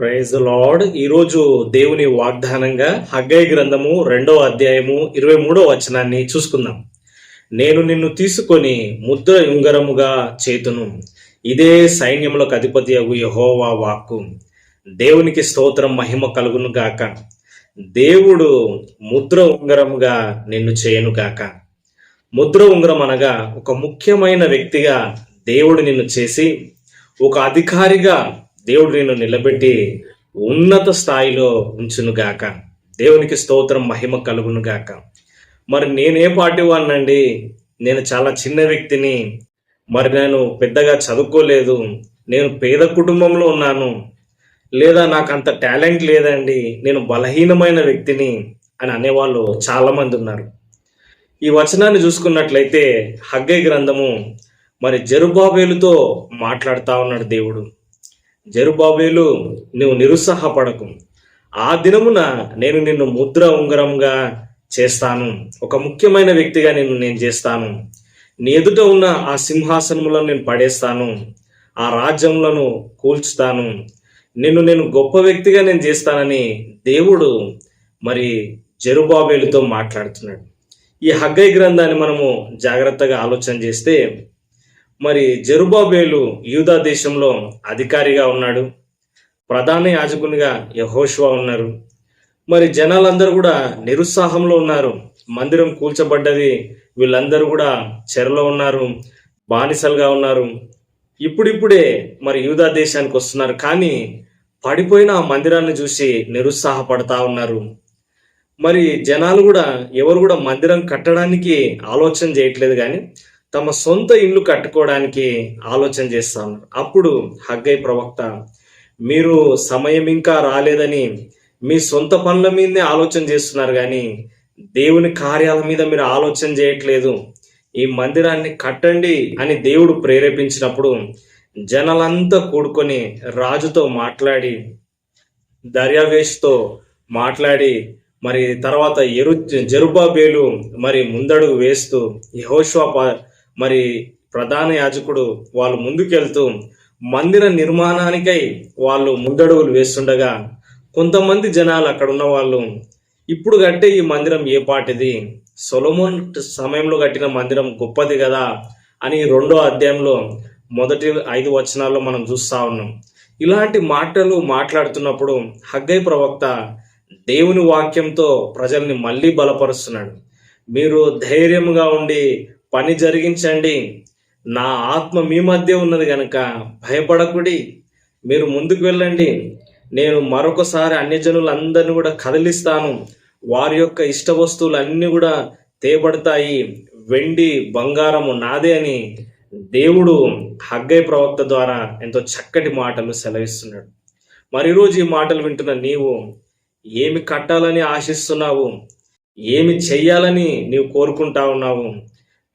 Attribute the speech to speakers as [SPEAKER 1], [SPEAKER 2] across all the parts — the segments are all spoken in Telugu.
[SPEAKER 1] ప్రైజ్ లార్డ్ ఈరోజు దేవుని వాగ్దానంగా హగ్గై గ్రంథము రెండో అధ్యాయము ఇరవై మూడో వచనాన్ని చూసుకుందాం. నేను నిన్ను తీసుకొని ముద్ర ఉంగరముగా చేతును. ఇదే సైన్యములకు అధిపతి అగు యహోవా వాక్కు. దేవునికి స్తోత్రం మహిమ కలుగును గాక. దేవుడు ముద్ర ఉంగరముగా నిన్ను చేయను గాక. ముద్ర ఉంగరం అనగా ఒక ముఖ్యమైన వ్యక్తిగా దేవుడు నిన్ను చేసి ఒక అధికారిగా దేవుడు నేను నిలబెట్టి ఉన్నత స్థాయిలో ఉంచునుగాక దేవునికి స్తోత్రం మహిమ కలుగునుగాక మరి నేనే పాటి వాడినండి నేను చాలా చిన్న వ్యక్తిని. మరి నేను పెద్దగా చదువుకోలేదు. నేను పేద కుటుంబంలో ఉన్నాను. లేదా నాకు అంత టాలెంట్ లేదండి. నేను బలహీనమైన వ్యక్తిని అని అనేవాళ్ళు చాలామంది ఉన్నారు. ఈ వచనాన్ని చూసుకున్నట్లయితే హగ్గై గ్రంథము మరి జరుబాబేలుతో మాట్లాడుతూ ఉన్నాడు దేవుడు. జరుబాబేలు నువ్వు నిరుత్సాహపడకు. ఆ దినమున నేను నిన్ను ముద్ర ఉంగరంగా చేస్తాను. ఒక ముఖ్యమైన వ్యక్తిగా నిన్ను నేను చేస్తాను. నీ ఎదుట ఉన్న ఆ సింహాసనములను నేను పడేస్తాను. ఆ రాజ్యములను కూల్చుతాను. నిన్ను నేను గొప్ప వ్యక్తిగా నేను చేస్తానని దేవుడు మరి జరుబాబేలుతో మాట్లాడుతున్నాడు. ఈ హగ్గై గ్రంథాన్ని మనము జాగ్రత్తగా ఆలోచన చేస్తే మరి జరుబాబేలు యూదా దేశంలో అధికారిగా ఉన్నాడు. ప్రధాన యాజకునిగా యహోష్వా ఉన్నారు. మరి జనాలందరూ కూడా నిరుత్సాహంలో ఉన్నారు. మందిరం కూల్చబడ్డది. వీళ్ళందరూ కూడా చెరలో ఉన్నారు. బానిసలుగా ఉన్నారు. ఇప్పుడిప్పుడే మరి యూదా దేశానికి వస్తున్నారు. కానీ పడిపోయిన ఆ మందిరాన్ని చూసి నిరుత్సాహపడతా ఉన్నారు. మరి జనాలు కూడా ఎవరు కూడా మందిరం కట్టడానికి ఆలోచన చేయట్లేదు కానీ తమ సొంత ఇల్లు కట్టుకోవడానికి ఆలోచన చేస్తా ఉన్నారు. అప్పుడు హగ్గై ప్రవక్త మీరు సమయం ఇంకా రాలేదని మీ సొంత పనుల మీదనే ఆలోచన చేస్తున్నారు కానీ దేవుని కార్యాల మీద మీరు ఆలోచన చేయట్లేదు. ఈ మందిరాన్ని కట్టండి అని దేవుడు ప్రేరేపించినప్పుడు జనాలంతా కూడుకొని రాజుతో మాట్లాడి దర్యావేష్తో మాట్లాడి మరి తర్వాత ఎరు జరుబాబేలు మరి ముందడుగు వేస్తూ యహోష్వా మరి ప్రధాన యాజకుడు వాళ్ళు ముందుకెళ్తూ మందిర నిర్మాణానికై వాళ్ళు ముందడుగులు వేస్తుండగా కొంతమంది జనాలు అక్కడ ఉన్న వాళ్ళు ఇప్పుడు కట్టే ఈ మందిరం ఏ పాటిది? సొలమోన్ సమయంలో కట్టిన మందిరం గొప్పది కదా అని రెండో అధ్యాయంలో మొదటి ఐదు వచనాల్లో మనం చూస్తా ఉన్నాం. ఇలాంటి మాటలు మాట్లాడుతున్నప్పుడు హగ్గై ప్రవక్త దేవుని వాక్యంతో ప్రజల్ని మళ్ళీ బలపరుస్తున్నాడు. మీరు ధైర్యముగా ఉండి పని జరిగించండి. నా ఆత్మ మీ మధ్య ఉన్నది కనుక భయపడకుడి. మీరు ముందుకు వెళ్ళండి. నేను మరొకసారి అన్యజనులందరినీ కూడా కదిలిస్తాను. వారి యొక్క ఇష్ట వస్తువులు అన్నీ కూడా తేబడతాయి. వెండి బంగారము నాదే అని దేవుడు హగ్గై ప్రవక్త ద్వారా ఎంతో చక్కటి మాటలు సెలవిస్తున్నాడు. మరి ఈరోజు ఈ మాటలు వింటున్న నీవు ఏమి కట్టాలని ఆశిస్తున్నావు? ఏమి చెయ్యాలని నీవు కోరుకుంటా ఉన్నావు?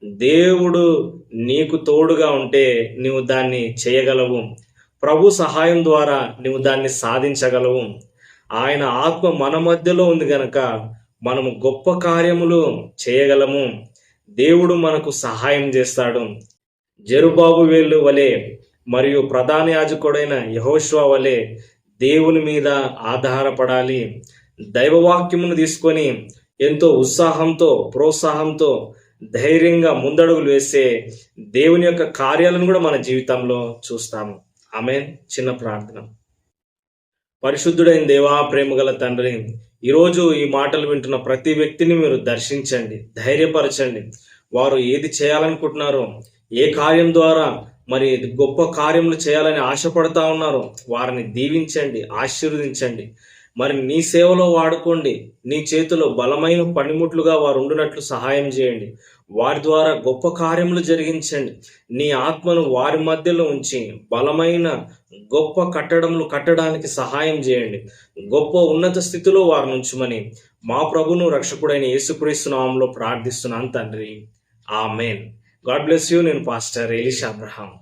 [SPEAKER 1] దేవుడు నీకు తోడుగా ఉంటే నీవు దాన్ని చేయగలవు. ప్రభు సహాయం ద్వారా నువ్వు దాన్ని సాధించగలవు. ఆయన ఆత్మ మన మధ్యలో ఉంది గనక మనము గొప్ప కార్యములు చేయగలము. దేవుడు మనకు సహాయం చేస్తాడు. జరుబాబు వేళ్ళు వలె మరియు ప్రధాన యాజకుడైన యహోష్వా వలె దేవుని మీద ఆధారపడాలి. దైవవాక్యమును తీసుకొని ఎంతో ఉత్సాహంతో ప్రోత్సాహంతో ధైర్యంగా ముందడుగులు వేసే దేవుని యొక్క కార్యాలను కూడా మన జీవితంలో చూస్తాము. ఆమె చిన్న ప్రార్థన. పరిశుద్ధుడైన దేవా ప్రేమగల తండ్రి ఈరోజు ఈ మాటలు వింటున్న ప్రతి వ్యక్తిని మీరు దర్శించండి ధైర్యపరచండి. వారు ఏది చేయాలనుకుంటున్నారో ఏ కార్యం ద్వారా మరి గొప్ప కార్యములు చేయాలని ఆశపడతా ఉన్నారో వారిని దీవించండి ఆశీర్వదించండి. మరి నీ సేవలో వాడుకోండి. నీ చేతిలో బలమైన పనిముట్లుగా వారు ఉండునట్లు సహాయం చేయండి. వారి ద్వారా గొప్ప కార్యములు జరిగించండి. నీ ఆత్మను వారి మధ్యలో ఉంచి బలమైన గొప్ప కట్టడములు కట్టడానికి సహాయం చేయండి. గొప్ప ఉన్నత స్థితిలో వారిని నుంచుమని మా ప్రభును రక్షకుడైన యేసుక్రీస్తు నామంలో ప్రార్థిస్తున్నాను తండ్రి. ఆమెన్. God bless you. నేను పాస్టర్ ఎలిషా అబ్రహాం.